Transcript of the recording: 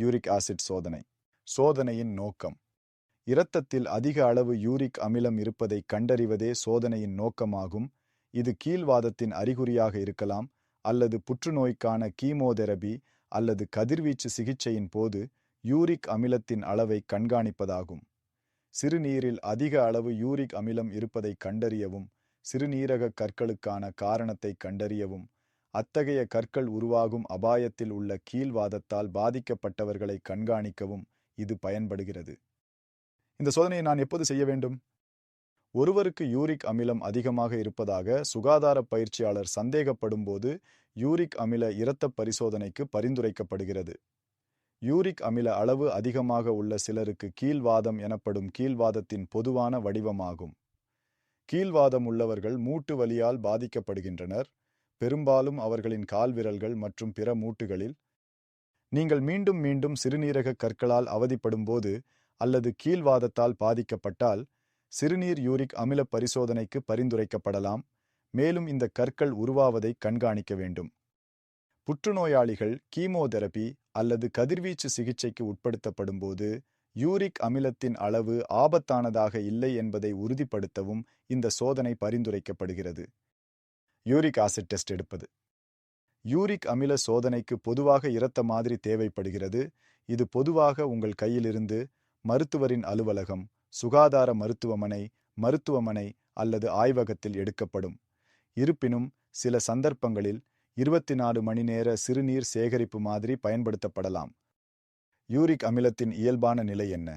Uric acid சோதனை. சோதனையின் நோக்கம். இரத்தத்தில் அதிக அளவு யூரிக் அமிலம் இருப்பதை கண்டறிவதே சோதனையின் நோக்கமாகும். இது கீழ்வாதத்தின் அறிகுறியாக இருக்கலாம் அல்லது புற்றுநோய்க்கான கீமோதெரபி அல்லது கதிர்வீச்சு சிகிச்சையின் போது யூரிக் அமிலத்தின் அளவை கண்காணிப்பதாகும். சிறுநீரில் அதிக அளவு யூரிக் அமிலம் இருப்பதை கண்டறியவும் சிறுநீரக கற்களுக்கான காரணத்தை கண்டறியவும் அத்தகைய கற்கள் உருவாகும் அபாயத்தில் உள்ள கீழ்வாதத்தால் பாதிக்கப்பட்டவர்களை கண்காணிக்கவும் இது பயன்படுகிறது. இந்த சோதனையை நான் எப்போது செய்ய வேண்டும்? ஒருவருக்கு யூரிக் அமிலம் அதிகமாக இருப்பதாக சுகாதார பயிற்சியாளர் சந்தேகப்படும் போது யூரிக் அமில இரத்த பரிசோதனைக்கு பரிந்துரைக்கப்படுகிறது. யூரிக் அமில அளவு அதிகமாக உள்ள சிலருக்கு கீழ்வாதம் எனப்படும் கீழ்வாதத்தின் பொதுவான வடிவமாகும். கீழ்வாதம் உள்ளவர்கள் மூட்டு வலியால் பாதிக்கப்படுகின்றனர். பெரும்பாலும் அவர்களின் கால்விரல்கள் மற்றும் பிற மூட்டுகளில். நீங்கள் மீண்டும் மீண்டும் சிறுநீரக கற்களால் அவதிப்படும்போது அல்லது கீழ்வாதத்தால் பாதிக்கப்பட்டால் சிறுநீர் யூரிக் அமில பரிசோதனைக்கு பரிந்துரைக்கப்படலாம் மேலும் இந்த கற்கள் உருவாவதை கண்காணிக்க வேண்டும். புற்றுநோயாளிகள் கீமோதெரபி அல்லது கதிர்வீச்சு சிகிச்சைக்கு உட்படுத்தப்படும்போது யூரிக் அமிலத்தின் அளவு ஆபத்தானதாக இல்லை என்பதை உறுதிப்படுத்தவும் இந்த சோதனை பரிந்துரைக்கப்படுகிறது. யூரிக் ஆசிட் டெஸ்ட் எடுப்பது. யூரிக் அமில சோதனைக்கு பொதுவாக இரத்த மாதிரி தேவைப்படுகிறது. இது பொதுவாக உங்கள் கையிலிருந்து மருத்துவரின் அலுவலகம் சுகாதார மருத்துவமனை மருத்துவமனை அல்லது ஆய்வகத்தில் எடுக்கப்படும். இருப்பினும் சில சந்தர்ப்பங்களில் இருபத்தி நாலு மணி நேர சிறுநீர் சேகரிப்பு மாதிரி பயன்படுத்தப்படலாம். யூரிக் அமிலத்தின் இயல்பான நிலை என்ன?